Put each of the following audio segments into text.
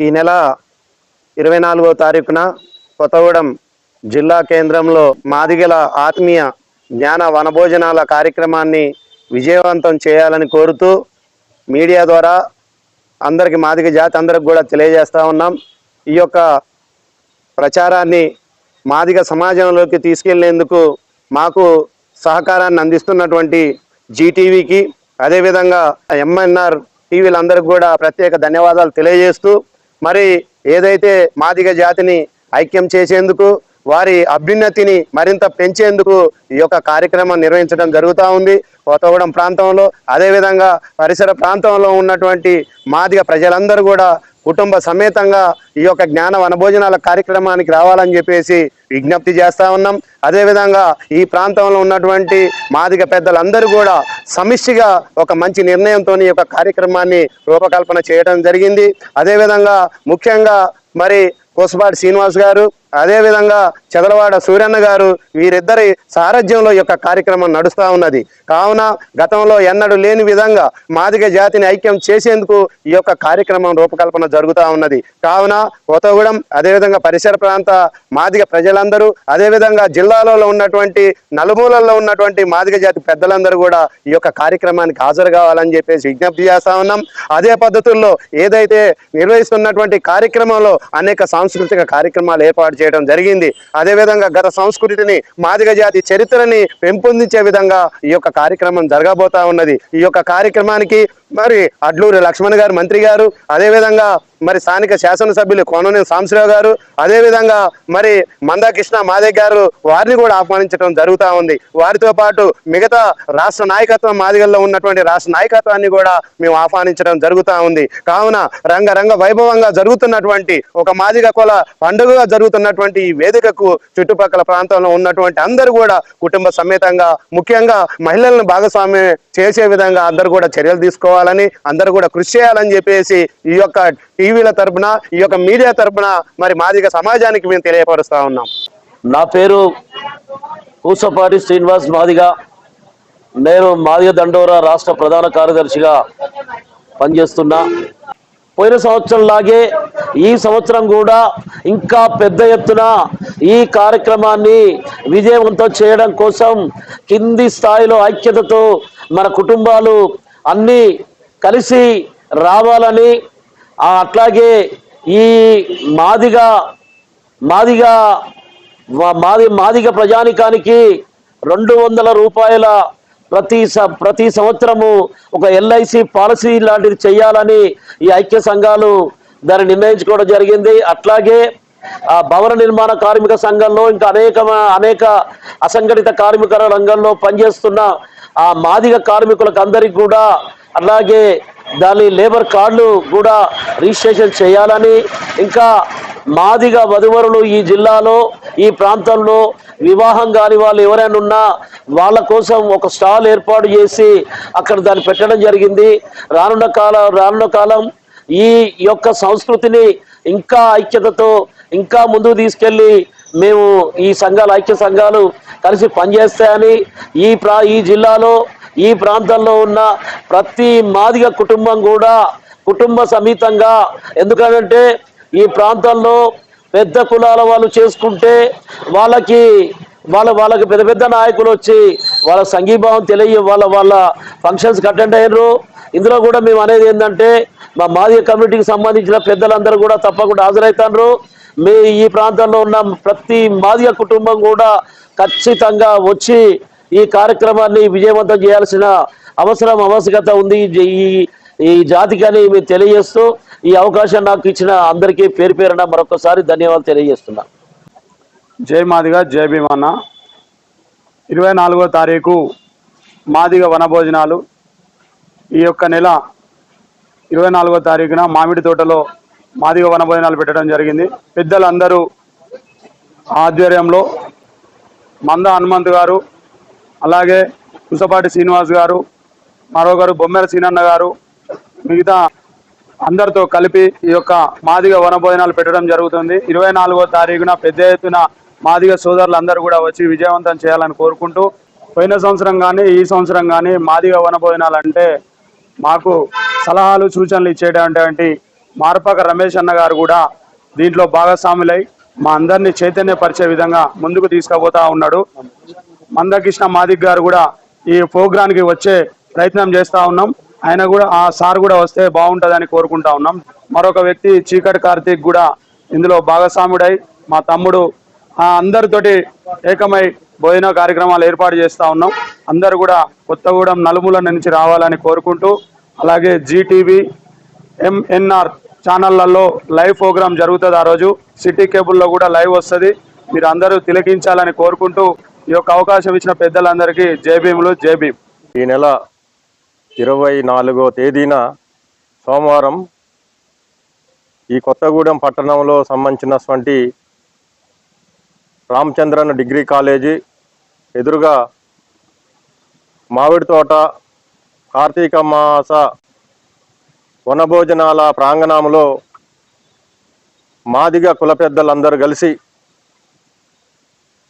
ఈ నెల ఇరవై నాలుగో తారీఖున కొత్తగూడెం జిల్లా కేంద్రంలో మాదిగల ఆత్మీయ జ్ఞాన వనభోజనాల కార్యక్రమాన్ని విజయవంతం చేయాలని కోరుతూ మీడియా ద్వారా అందరికి మాదిగ జాతి అందరికి కూడా తెలియజేస్తూ ఉన్నాం. ఈ యొక్క ప్రచారాన్ని మాదిగ సమాజంలోకి తీసుకెళ్ళేందుకు మాకు సహకారాన్ని అందిస్తున్నటువంటి జీటీవీకి అదేవిధంగా ఎంఎన్ఆర్ టీవీలందరికీ కూడా ప్రత్యేక ధన్యవాదాలు తెలియజేస్తూ మరి ఏదైతే మాదిగ జాతిని ఐక్యం చేసేందుకు వారి అభ్యున్నతిని మరింత పెంచేందుకు ఈ యొక్క కార్యక్రమం నిర్వహించడం జరుగుతూ ఉంది. కొత్తగూడెం ప్రాంతంలో అదేవిధంగా పరిసర ప్రాంతంలో ఉన్నటువంటి మాదిగ ప్రజలందరూ కూడా కుటుంబ సమేతంగా ఈ యొక్క జ్ఞాన వనభోజనాల కార్యక్రమానికి రావాలని చెప్పేసి విజ్ఞప్తి చేస్తా ఉన్నాం. అదేవిధంగా ఈ ప్రాంతంలో ఉన్నటువంటి మాదిగ పెద్దలందరూ కూడా సమిష్టిగా ఒక మంచి నిర్ణయంతో ఈ యొక్క కార్యక్రమాన్ని రూపకల్పన చేయడం జరిగింది. అదేవిధంగా ముఖ్యంగా మరి కోసపాటి శ్రీనివాస్ గారు అదేవిధంగా చదలవాడ సూర్యన్న గారు వీరిద్దరి సారథ్యంలో ఈ యొక్క కార్యక్రమం నడుస్తూ ఉన్నది. కావున గతంలో ఎన్నడూ లేని విధంగా మాదిగ జాతిని ఐక్యం చేసేందుకు ఈ యొక్క కార్యక్రమం రూపకల్పన జరుగుతూ ఉన్నది. కావున కొత్తగూడెం అదేవిధంగా పరిసర ప్రాంత మాదిగ ప్రజలందరూ అదేవిధంగా జిల్లాలో ఉన్నటువంటి నలుమూలల్లో ఉన్నటువంటి మాదిగ జాతి పెద్దలందరూ కూడా ఈ యొక్క కార్యక్రమానికి హాజరు కావాలని చెప్పేసి విజ్ఞప్తి చేస్తా ఉన్నాం. అదే పద్ధతుల్లో ఏదైతే నిర్వహిస్తున్నటువంటి కార్యక్రమంలో అనేక సాంస్కృతిక కార్యక్రమాలు ఏర్పాటు చేయడం జరిగింది. అదేవిధంగా గత సంస్కృతిని మాదిగ జాతి చరిత్రని పెంపొందించే విధంగా ఈ యొక్క కార్యక్రమం జరగబోతా ఉన్నది. ఈ యొక్క కార్యక్రమానికి మరి అడ్లూరి లక్ష్మణ్ గారు మంత్రి గారు అదేవిధంగా మరి స్థానిక శాసనసభ్యులు కోననేని సాంశ్రావు గారు అదేవిధంగా మరి మందాకృష్ణ మాదే గారు వారిని కూడా ఆహ్వానించడం జరుగుతూ ఉంది. వారితో పాటు మిగతా రాష్ట్ర నాయకత్వం మాదిగల్లో ఉన్నటువంటి రాష్ట్ర నాయకత్వాన్ని కూడా మేము ఆహ్వానించడం జరుగుతూ ఉంది. కావున రంగరంగ వైభవంగా జరుగుతున్నటువంటి ఒక మాదిగ కుల పండుగగా జరుగుతున్నటువంటి ఈ వేదికకు చుట్టుపక్కల ప్రాంతంలో ఉన్నటువంటి అందరూ కూడా కుటుంబ సమేతంగా ముఖ్యంగా మహిళలను భాగస్వామ్యం చేసే విధంగా అందరూ కూడా చర్యలు తీసుకోవాలని అందరూ కూడా కృషి చేయాలని చెప్పేసి ఈ యొక్క టీవీల తరపున ఈ యొక్క మీడియా తరపున మరి మాదిగ సమాజానికి మేము తెలియపరుస్తా ఉన్నాం. నా పేరు కూసపాటి శ్రీనివాస్ మాదిగ. నేను మాదిగ దండోరా రాష్ట్ర ప్రధాన కార్యదర్శిగా పనిచేస్తున్నా. పోయిన సంవత్సరం లాగే ఈ సంవత్సరం కూడా ఇంకా పెద్ద ఎత్తున ఈ కార్యక్రమాన్ని విజయవంతం చేయడం కోసం కింది స్థాయిలో ఐక్యతతో మన కుటుంబాలు అన్నీ కలిసి రావాలని అట్లాగే ఈ మాదిగా మాదిగా మాది మాదిగ ప్రజానికానికి రెండు వందల రూపాయల ప్రతి స- ప్రతి సంవత్సరము ఒక ఎల్ఐసి పాలసీ లాంటిది చేయాలని ఈ ఐక్య సంఘాలు దాన్ని నిర్ణయించుకోవడం జరిగింది. అట్లాగే భవన నిర్మాణ కార్మిక సంఘంలో ఇంకా అనేక అనేక అసంఘటిత కార్మిక రంగంలో పనిచేస్తున్న ఆ మాదిగ కార్మికులకు అందరికి కూడా అలాగే దాని లేబర్ కార్డులు కూడా రిజిస్ట్రేషన్ చేయాలని ఇంకా మాదిగ వధువరులు ఈ జిల్లాలో ఈ ప్రాంతంలో వివాహం కాని వాళ్ళు ఎవరైనా ఉన్నా వాళ్ళ కోసం ఒక స్టాల్ ఏర్పాటు చేసి అక్కడ దాన్ని పెట్టడం జరిగింది. రానున్న కాలం రానున్న కాలం ఈ యొక్క సంస్కృతిని ఇంకా ఐక్యతతో ఇంకా ముందుకు తీసుకెళ్ళి మేము ఈ సంఘాలు ఐక్య సంఘాలు కలిసి పనిచేస్తాయని ఈ ప్రా ఈ జిల్లాలో ఈ ప్రాంతంలో ఉన్న ప్రతి మాదిగ కుటుంబం కూడా కుటుంబ సమేతంగా. ఎందుకంటే ఈ ప్రాంతంలో పెద్ద కులాల వాళ్ళు చేసుకుంటే వాళ్ళకి వాళ్ళ వాళ్ళకి పెద్ద పెద్ద నాయకులు వచ్చి వాళ్ళ సంఘీభావం తెలియ వాళ్ళ వాళ్ళ ఫంక్షన్స్కి అటెండ్ అయ్యారు ఇందులో కూడా మేము అనేది ఏంటంటే మా మాదిగ కమ్యూనిటీకి సంబంధించిన పెద్దలందరూ కూడా తప్పకుండా హాజరవుతారు మీ ఈ ప్రాంతంలో ఉన్న ప్రతి మాదిగ కుటుంబం కూడా ఖచ్చితంగా వచ్చి ఈ కార్యక్రమాన్ని విజయవంతం చేయాల్సిన అవసరం ఆవశ్యకత ఉంది. ఈ- ఈ ఈ జాతికని మీరు తెలియజేస్తూ ఈ అవకాశం నాకు ఇచ్చిన అందరికీ పేరు పేరున మరొకసారి ధన్యవాదాలు తెలియజేస్తున్నా. జై మాదిగ జై భీమన్న. ఇరవై నాలుగో తారీఖు మాదిగ వనభోజనాలు. ఈ యొక్క నెల ఇరవై నాలుగో తారీఖున మామిడి తోటలో మాదిగ వనభోజనాలు పెట్టడం జరిగింది. పెద్దలందరూ ఆధ్వర్యంలో మంద హనుమంత్ గారు అలాగే కుసపాటి శ్రీనివాస్ గారు మరొకరు బొమ్మెర సీనన్న గారు మిగతా అందరితో కలిపి ఈ యొక్క మాదిగ వనభోజనాలు పెట్టడం జరుగుతుంది. ఇరవై నాలుగో తారీఖున పెద్ద ఎత్తున మాదిగ సోదరులందరూ కూడా వచ్చి విజయవంతం చేయాలని కోరుకుంటూ పోయిన సంవత్సరం కానీ ఈ సంవత్సరం కానీ మాదిగ వనభోజనాలు అంటే మాకు సలహాలు సూచనలు ఇచ్చేటటువంటి మారపాక రమేష్ అన్న గారు కూడా దీంట్లో భాగస్వాములై మా అందరినీ చైతన్యపరిచే విధంగా ముందుకు తీసుకుపోతా ఉన్నాడు. మందకృష్ణ మాదిక్ గారు కూడా ఈ ప్రోగ్రాంకి వచ్చే ప్రయత్నం చేస్తూ ఉన్నాం. ఆయన కూడా ఆ సార్ కూడా వస్తే బాగుంటుందని కోరుకుంటా ఉన్నాం. మరొక వ్యక్తి చీకటి కార్తీక్ కూడా ఇందులో భాగస్వాముడై మా తమ్ముడు ఆ అందరితోటి ఏకమై భోజన కార్యక్రమాలు ఏర్పాటు చేస్తూ ఉన్నాం. అందరు కూడా కొత్తగూడెం నలుమూల నుంచి రావాలని కోరుకుంటూ అలాగే జీటీవీ ఎంఎన్ఆర్ ఛానళ్ళలో లైవ్ ప్రోగ్రామ్ జరుగుతుంది ఆ రోజు. సిటీ కేబుల్లో కూడా లైవ్ వస్తుంది. మీరు అందరూ తిలకించాలని కోరుకుంటూ ఈ యొక్క అవకాశం ఇచ్చిన పెద్దలందరికీ జేబీములు జేబీ ఈ నెల ఇరవై నాలుగో తేదీన సోమవారం ఈ కొత్తగూడెం పట్టణంలో సంబంధించినటువంటి రామచంద్రన్ డిగ్రీ కాలేజీ ఎదురుగా మామిడి తోట కార్తీక మాస వనభోజనాల ప్రాంగణంలో మాదిగ కుల పెద్దలందరూ కలిసి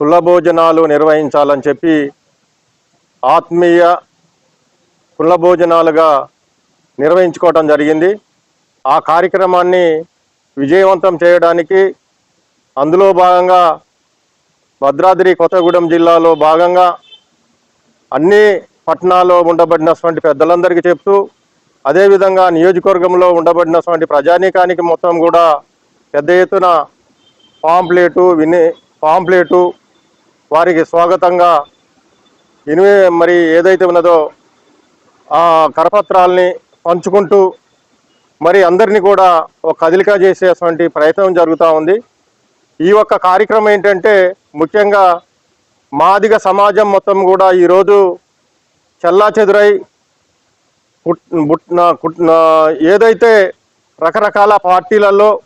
కుల భోజనాలు నిర్వహించాలని చెప్పి ఆత్మీయ కుల భోజనాలుగా నిర్వహించుకోవటం జరిగింది. ఆ కార్యక్రమాన్ని విజయవంతం చేయడానికి అందులో భాగంగా భద్రాద్రి కొత్తగూడెం జిల్లాలో భాగంగా అన్ని పట్టణాల్లో ఉండబడినటువంటి పెద్దలందరికీ చెప్తూ అదేవిధంగా నియోజకవర్గంలో ఉండబడినటువంటి ప్రజానీకానికి మొత్తం కూడా పెద్ద ఎత్తున పాంప్లెటు విని పాంప్లెటు వారికి స్వాగతంగా ఇనివే మరి ఏదైతే ఉన్నదో ఆ కరపత్రాల్ని పంచుకుంటూ మరి అందరినీ కూడా ఒక కదిలిక చేసేటువంటి ప్రయత్నం జరుగుతూ ఉంది. ఈ ఒక్క కార్యక్రమం ఏంటంటే ముఖ్యంగా మాదిగ సమాజం మొత్తం కూడా ఈరోజు చెల్లా చెదురై ఏదైతే రకరకాల పార్టీలలో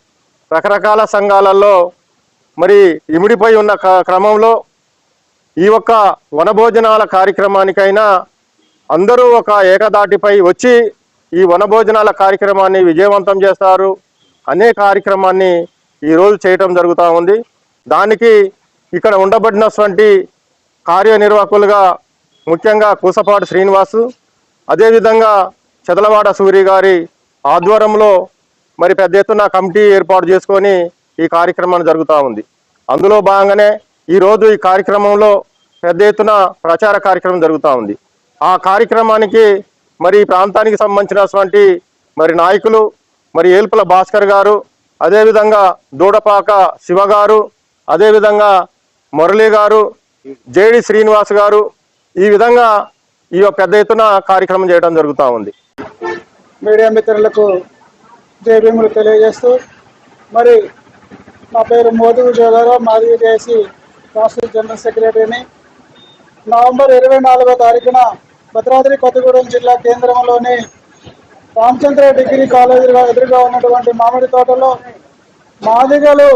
రకరకాల సంఘాలలో మరి ఇమిడిపోయి ఉన్న క- క్రమంలో ఈ ఒక్క వనభోజనాల కార్యక్రమానికైనా అందరూ ఒక ఏకదాటిపై వచ్చి ఈ వనభోజనాల కార్యక్రమాన్ని విజయవంతం చేస్తారు. అనే కార్యక్రమాన్ని ఈరోజు చేయటం జరుగుతూ ఉంది. దానికి ఇక్కడ ఉండబడినటువంటి కార్యనిర్వాహకులుగా ముఖ్యంగా కూసపాటి శ్రీనివాసు అదేవిధంగా చదలవాడ సూరి గారి ఆధ్వర్యంలో మరి పెద్ద ఎత్తున కమిటీ ఏర్పాటు చేసుకొని ఈ కార్యక్రమం జరుగుతూ ఉంది. అందులో భాగంగానే ఈరోజు ఈ కార్యక్రమంలో పెద్ద ఎత్తున ప్రచార కార్యక్రమం జరుగుతూ ఉంది. ఆ కార్యక్రమానికి మరి ఈ ప్రాంతానికి సంబంధించినటువంటి మరి నాయకులు మరి ఏల్పుల భాస్కర్ గారు అదేవిధంగా దూడపాక శివ గారు అదేవిధంగా మురళీ గారు జేడి శ్రీనివాస్ గారు ఈ విధంగా ఈ యొక్క పెద్ద ఎత్తున కార్యక్రమం చేయడం జరుగుతూ ఉంది. మీడియా మిత్రులకు జై భీములు తెలియజేస్తూ మరి నా పేరు మోదీ జోగారావు మాది చేసి రాష్ట్ర జనరల్ సెక్రటరీని. నవంబర్ ఇరవై నాలుగో తారీఖున భద్రాద్రి కొత్తగూడెం జిల్లా కేంద్రంలోని రామచంద్ర డిగ్రీ కాలేజీలో ఎదురుగా ఉన్నటువంటి మామిడి తోటలో మాదిగలు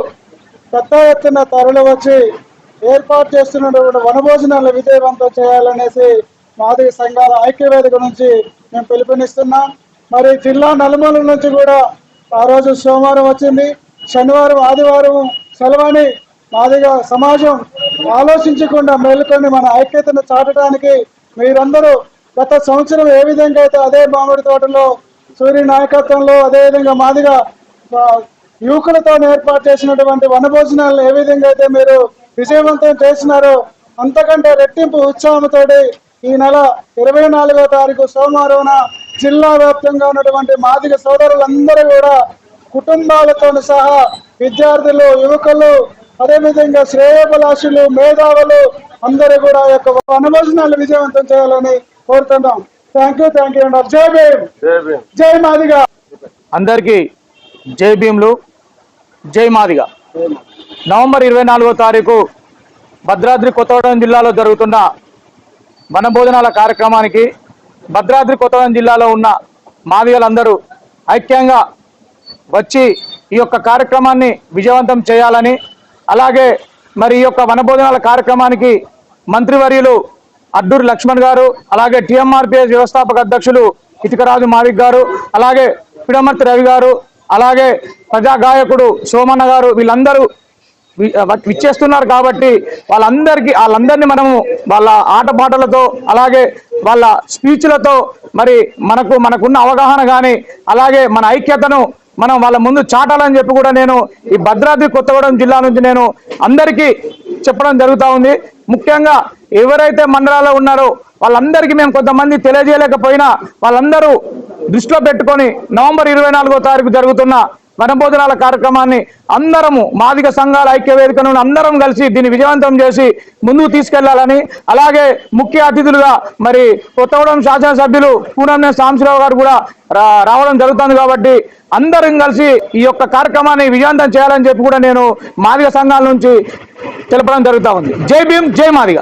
పెద్ద ఎత్తున తరలి వచ్చి ఏర్పాటు చేస్తున్నటువంటి వనభోజనాలు విజయవంతం చేయాలనేసి మాదిరి సంఘాల ఐక్యవేదిక నుంచి మేము పిలుపునిస్తున్నాం. మరి జిల్లా నలుమూల నుంచి కూడా ఆ రోజు సోమవారం వచ్చింది. శనివారం ఆదివారం సెలవని మాదిగ సమాజం ఆలోచించకుండా మేలుకొని మన ఐక్యతను చాటడానికి మీరందరూ గత సంవత్సరం ఏ విధంగా అయితే అదే మామిడి తోటలో సూర్య నాయకత్వంలో అదేవిధంగా మాదిగా యువకులతో ఏర్పాటు చేసినటువంటి వనభోజనాలను ఏ విధంగా అయితే మీరు విజయవంతం చేసినారో అంతకంటే రెట్టింపు ఉత్సాహంతో ఈ నెల ఇరవై నాలుగో తారీఖు సోమవారం జిల్లా వ్యాప్తంగా ఉన్నటువంటి మాదిగ సోదరులందరూ కూడా కుటుంబాలతో సహా విద్యార్థులు యువకులు అదేవిధంగా శ్రేయోభిలాషులు మేధావులు అందరూ కూడా యొక్క వనభోజనాలు విజయవంతం చేయాలని కోరుతున్నాం. థ్యాంక్ యూ థ్యాంక్ యూ జై భీమ్. జై మాదిగా. అందరికీ జై భీమ్లు. జై మాదిగా. నవంబర్ ఇరవై నాలుగో తారీఖు భద్రాద్రి కొత్తగూడెం జిల్లాలో జరుగుతున్న వనభోజనాల కార్యక్రమానికి భద్రాద్రి కొత్తగూడెం జిల్లాలో ఉన్న మాదిగలందరూ ఐక్యంగా వచ్చి ఈ యొక్క కార్యక్రమాన్ని విజయవంతం చేయాలని అలాగే మరి ఈ యొక్క వనభోజనాల కార్యక్రమానికి మంత్రివర్యులు అడ్డూరి లక్ష్మణ్ గారు అలాగే టీఎంఆర్పిఎస్ వ్యవస్థాపక అధ్యక్షులు ఇటుకరాజు మాదిక్ గారు అలాగే పిడమర్తి రవి గారు అలాగే ప్రజా గాయకుడు సోమన్న గారు వీళ్ళందరూ విచ్చేస్తున్నారు కాబట్టి వాళ్ళందరికీ వాళ్ళందరినీ మనము వాళ్ళ ఆటపాటలతో అలాగే వాళ్ళ స్పీచ్లతో మరి మనకు మనకున్న అవగాహన కానీ అలాగే మన ఐక్యతను మనం వాళ్ళ ముందు చాటాలని చెప్పి కూడా నేను ఈ భద్రాద్రి కొత్తగూడెం జిల్లా నుంచి నేను అందరికీ చెప్పడం జరుగుతూ ఉంది. ముఖ్యంగా ఎవరైతే మండలాల్లో ఉన్నారో వాళ్ళందరికీ మేము కొంతమంది తెలియజేయలేకపోయినా వాళ్ళందరూ దృష్టిలో పెట్టుకొని నవంబర్ ఇరవై నాలుగో తారీఖు జరుగుతున్న వనభోజనాల కార్యక్రమాన్ని అందరము మాదిక సంఘాల ఐక్య వేదిక నుండి అందరం కలిసి దీన్ని విజయవంతం చేసి ముందుకు తీసుకెళ్ళాలని అలాగే ముఖ్య అతిథులుగా మరి కొత్తగూడెం శాసనసభ్యులు పూనంనే సాంబశివరావు గారు కూడా రావడం జరుగుతుంది కాబట్టి అందరం కలిసి ఈ యొక్క కార్యక్రమాన్ని విజయవంతం చేయాలని చెప్పి కూడా నేను మాదిగ సంఘాల నుంచి తెలపడం జరుగుతూ ఉంది. జై భీమ్ జై మాదిగ.